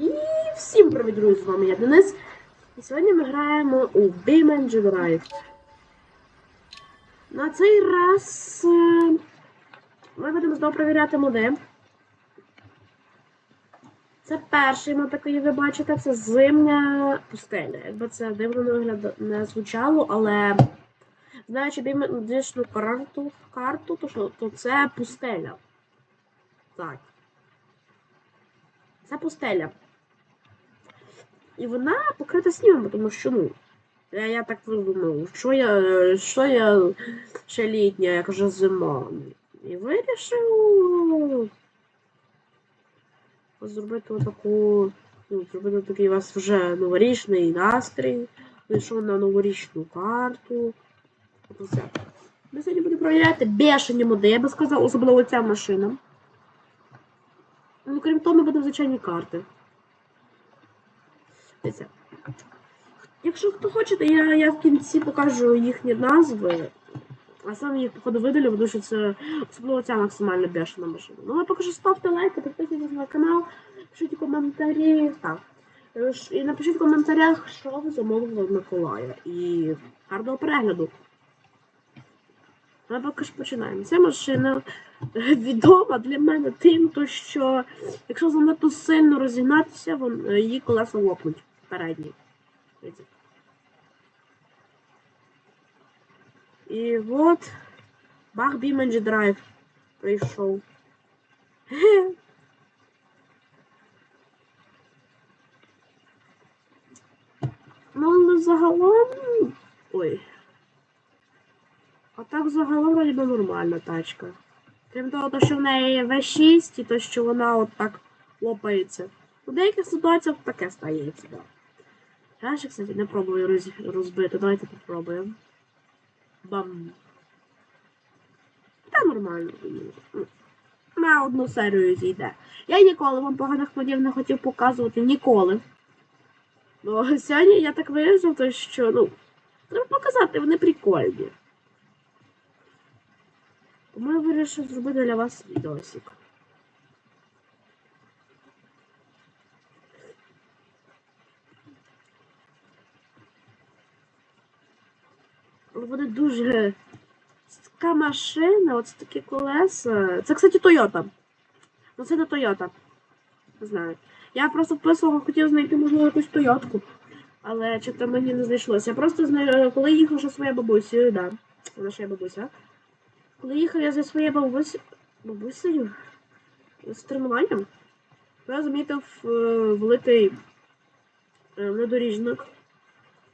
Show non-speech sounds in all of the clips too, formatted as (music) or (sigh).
І всім привіт, друзі! З вами я Денис. І сьогодні ми граємо у Beeman Drive. На цей раз е, ми будемо знову перевіряти моди. Це перший мод, який ви бачите, це зимня пустеля. Якби це дивно не, звучало, але знаючи бімедичну карту, карту то, що, то це пустеля. Так. Це пустеля. І вона покрита снігом, тому що, ну, я, я так думав, що я, що я ще літня, як вже зима. І вирішив зробити отаку, ну, зробити такий у вас вже новорічний настрій. Вийшов на новорічну карту. Все. Ми сьогодні будемо провіряти бешені моди, я би сказав, особливо ця машина. Ну, крім того, ми будемо звичайні карти. Дивіться. Якщо хто хочете, я, я в кінці покажу їхні назви. А сам їх, походу, видалю, тому що це особливо ця максимально бешена машина. Ну, а поки що ставте лайки, підписуйтесь на канал, пишіть коментарі. Так. Е, І напишіть в коментарях, що ви замовили Миколая. І гарного перегляду. Ми поки ж починаємо. Ця машина е, відома для мене тим, то що якщо занадто сильно розігнатися, е, її колеса лопнуть передні. Дивіться. І от Бах Бімендж Драйв. Ге. Ну, але загалом. Ой. А так загалом вроді би нормальна тачка. Крім того, то, що в неї є V6 і то, що вона от так лопається. У деяких ситуаціях таке стається, да. Я ще, кстати, не пробую роз... розбити. Давайте попробуємо. Бам. Та нормально. На одну серію зійде. Я ніколи вам поганих модів не хотів показувати. Ніколи. Ну, сьогодні я так вирішив, що, ну, треба показати, вони прикольні. Тому я вирішив зробити для вас відосик. Вони дуже. Це така машина, от такі колеса. Це, кстати, Toyota. Ну це не Toyota. Не знаю. Я просто вписував, хотів знайти, можливо, якусь Тойотку. Але чи то мені не знайшлося. Я просто знаю, коли їхав зі своєю бабусею, да. Вона ще бабуся. Коли їхав я зі своєю бабусею, бабусею з тренуванням, то я замітив е, великий е, внедоріжник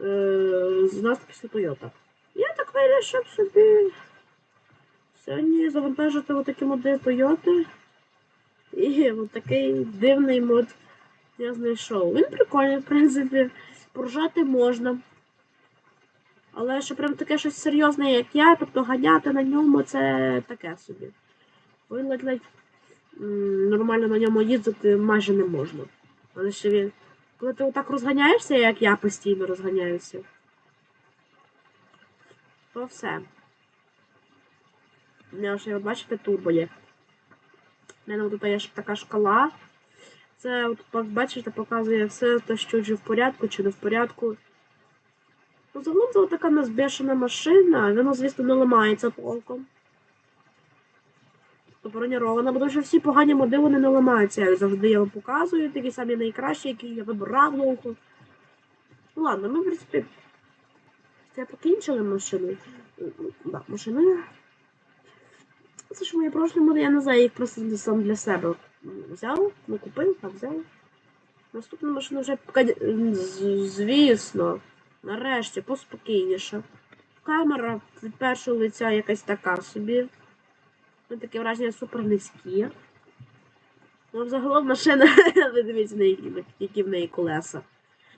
е, з надписю Toyota. Я так вирішив собі сьогодні завантажити отакі моди Toyota. І от такий дивний мод я знайшов. Він прикольний, в принципі. Поржати можна. Але що прям таке щось серйозне, як я, тобто ганяти на ньому це таке собі. Він ледь-ледь нормально на ньому їздити майже не можна. Але ще він. Коли ти отак розганяєшся, як я постійно розганяюся, то все. У мене ще, бачите, турбо є. У мене тут є така шкала. Це, от, бачите, показує все те, що вже в порядку чи не в порядку. Ну, загалом це така назбешена машина, вона, звісно, не ламається. Тобто бронірована, бо що всі погані моди вони не ламаються. Я завжди я вам показую, такі самі найкращі, які я вибирав довго. Ну ладно, ми, в принципі, це покінчили машину. Да, машини. Це ж мої прошлі моди, я не знаю, їх просто сам для себе взяв, ну купив, так взяв. Наступна машина вже звісно. Нарешті поспокійніше. Камера від першого лиця якась така собі. Ну, таке враження супер низькі. Ну, взагалом машина, (laughs) ви дивіться, які, в неї колеса.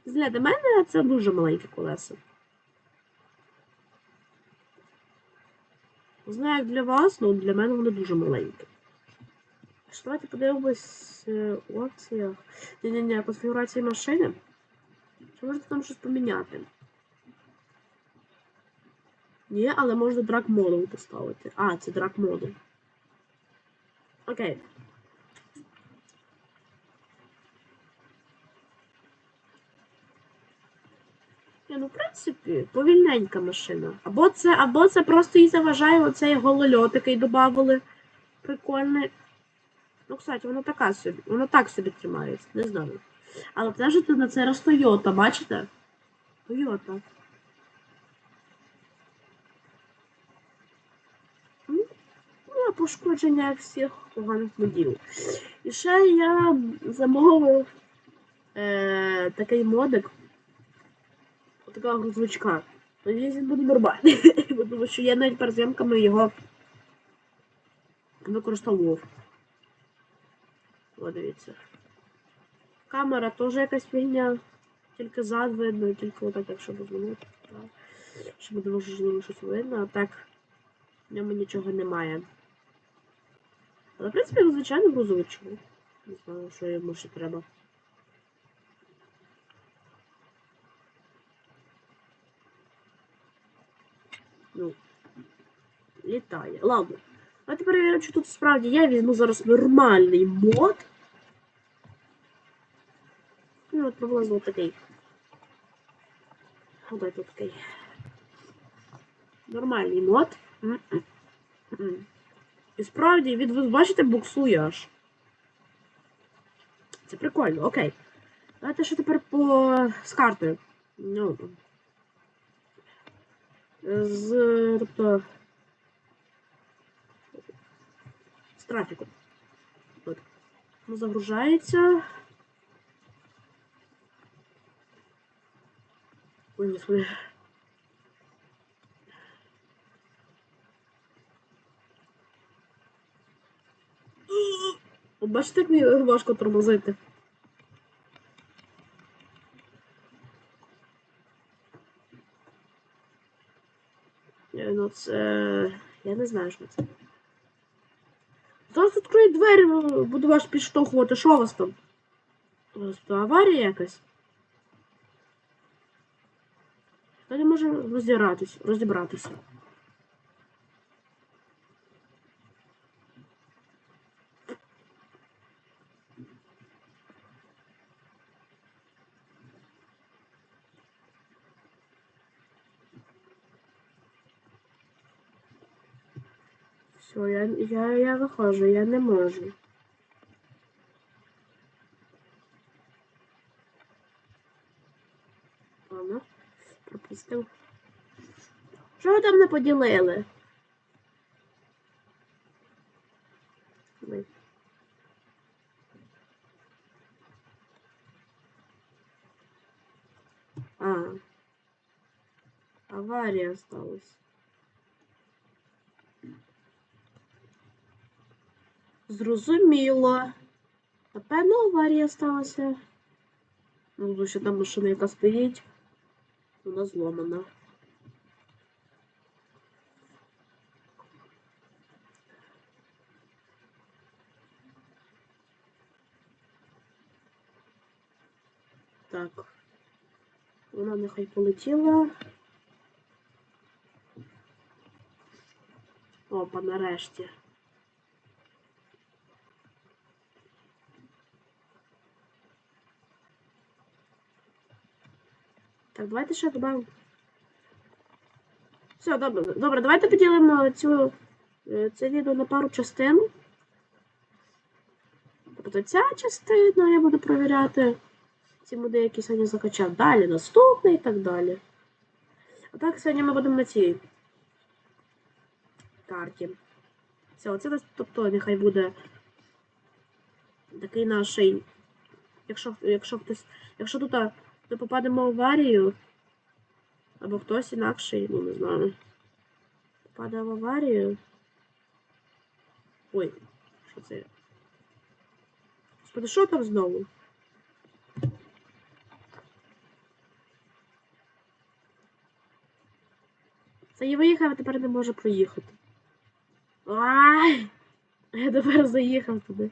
Для мене це дуже маленькі колеса. Не знаю, як для вас, але для мене вони дуже маленькі. Що, Давайте подивимось е, у акціях. Ні-ні-ні, конфігурації машини. Чи можете там щось поміняти? Ні, але можна драк модул поставити. А, це драк модуль. Окей. Ну, в принципі, повільненька машина. Або це, або це просто їй заважає оцей голольот, який додавали. Прикольний. Ну, кстати, вона така собі. Вона так собі тримається, не знаю. Але теж тут на це раз Тойота, бачите? Тойота. Ну, пошкодження всіх поганих модів. І ще я замовив е, такий модик. Отака грузовичка. Надіюсь, він буде нормальний. (laughs) Тому що я навіть перед його використовував. О, дивіться. Камера теж якась фігня. Тільки зад видно, тільки отак, якщо так. Щоб буде можливо щось видно, а так в ньому нічого немає. Але, в принципі, звичайно грузовичок. Не знаю, що йому ще треба. Ну, літає. Ладно. Давайте перевіримо, чи тут справді я візьму зараз нормальний мод. Ну, от приблизно такий. Дай тут такий. Нормальний мод. І справді, від, бачите, буксує аж. Це прикольно, окей. Давайте що тепер по з картою. Ну. З. Тобто. З трафіком. От. Ну, загружається. Ой. Бачите, як мені важко тормозити. Е, Ну це. Я не знаю, що це. Зараз відкриють двері, буду вас підштовхувати. Що у вас там? Тут аварія якась? Далі може розібратись, розібратися? Все, я, я, я виходжу, я не можу. Ладно, пропустив. Що ви там не поділили? А. Аварія сталася. Зрозуміло. Напевно, аварія сталася. Ну, що там машина, яка стоїть, вона зломана. Так. Вона нехай полетіла. Опа, нарешті. Так, давайте ще додамо. Все, добре, добре, давайте поділимо цю, е, це відео на пару частин. Тобто ця частина я буду перевіряти. Ці моди, які сьогодні закачав. Далі наступний і так далі. А так сьогодні ми будемо на цій карті. Все, оце тобто нехай буде такий наший. Якщо, якщо хтось. Якщо тут ми попадемо в аварію, або хтось інакший, ну не знаю. Попаде в аварію. Ой, що це? Господи, що там знову? Це я виїхав, а тепер не може проїхати. Ай! Я тепер заїхав туди.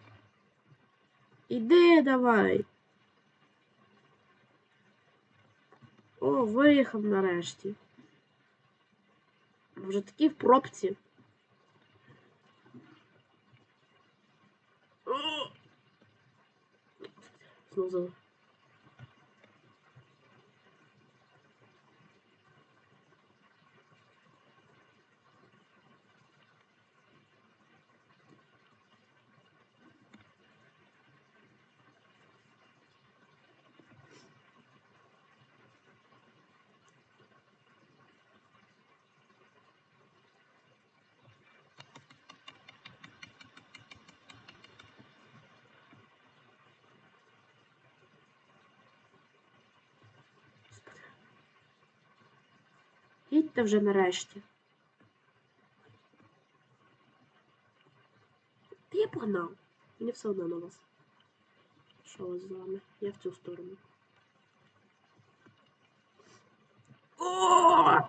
Іди давай. О, виїхав нарешті. Вже такі в пробці. Знову за- Їдьте вже нарешті. Та я погнав. Мені все одно на вас. Що у вас з вами? Я в цю сторону. О!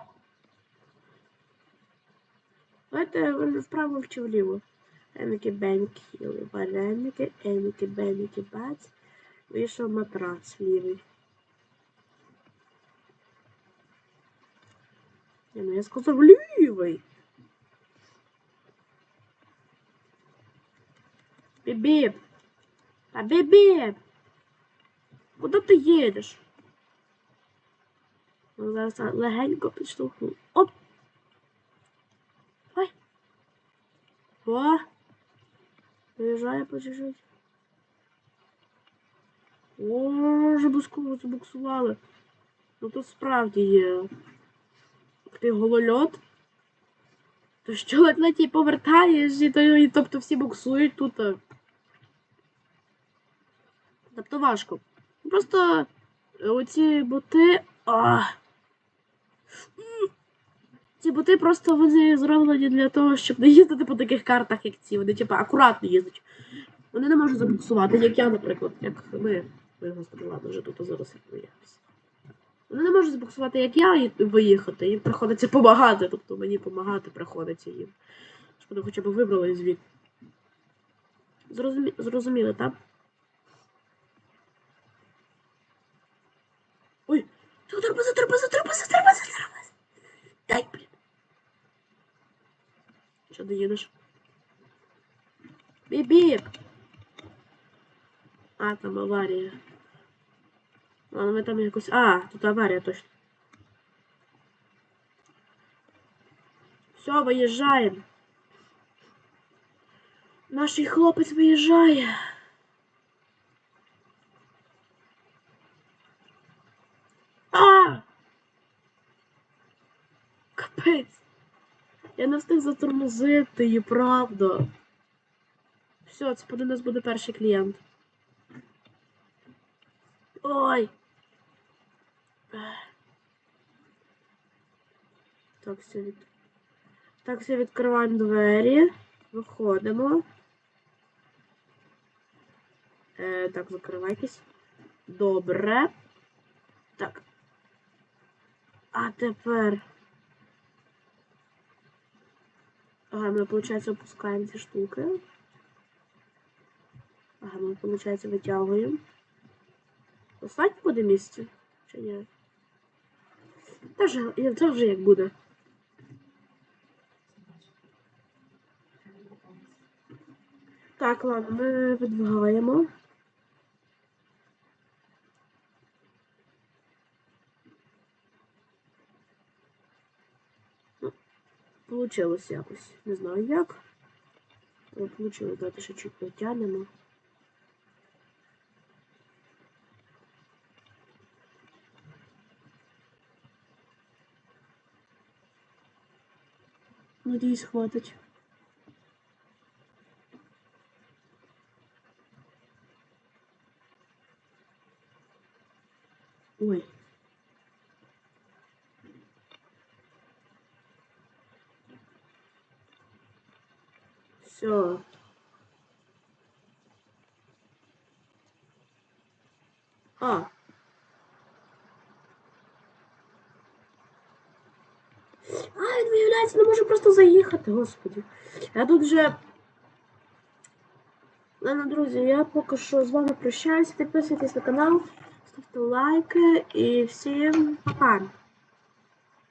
Давайте вправо чи вліво. Еники беньки, вареники, еники беники бац. Вийшов матрац лівий. Ну я сказав лівий. Бібіп. Та бібіп. Куди ти їдеш? Ну, зараз легенько підштовхну. Оп! Ой! О! Виїжджає по чуть-чуть. О, забуску, забуксували. Ну тут справді є. Ти голольот. То що ледь-ледь повертаєш, і, то, і тобто всі буксують тут. Тобто важко. Просто оці боти. Ці боти просто вони зроблені для того, щоб не їздити по таких картах, як ці. Вони типу акуратно їздять. Вони не можуть забуксувати, як я, наприклад, як ми. Господи, ладно, вже тут зараз як. Вони не можуть забуксувати, як я, і виїхати. Їм приходиться допомагати. Тобто мені допомагати приходиться їм. Щоб вони хоча б вибрали звід. Зрозумі... Зрозуміли, так? Ой! Тормози, тормози, тормози, тормози, тормози. Дай, блін. Що доїдеш? Біп-біп. А, там аварія. А, ми там якось. А, тут аварія точно. Все, виїжджаємо. Наш хлопець виїжджає. А! Капець. Я не встиг затормозити її, правда. Все, це у нас буде перший клієнт. Ой. Так, все від... Так, все відкриваємо двері. Виходимо. Е, так, закривайтесь. Добре. Так. А тепер. Ага, ми, виходить, опускаємо ці штуки. Ага, ми, виходить, витягуємо. Достатньо буде місце? Чи ні? Та ж, це вже як буде. Так, ладно, ми видвигаємо. Получилось якось. Не знаю як. Але получилось, давайте ще чуть потягнемо. Надіюсь, хватить. Ой. Все. А. А, він виявляється, не може просто заїхати, господи. Я тут вже. Ладно, друзі, я поки що з вами прощаюсь. Підписуйтесь на канал, ставте лайки і всім па-па.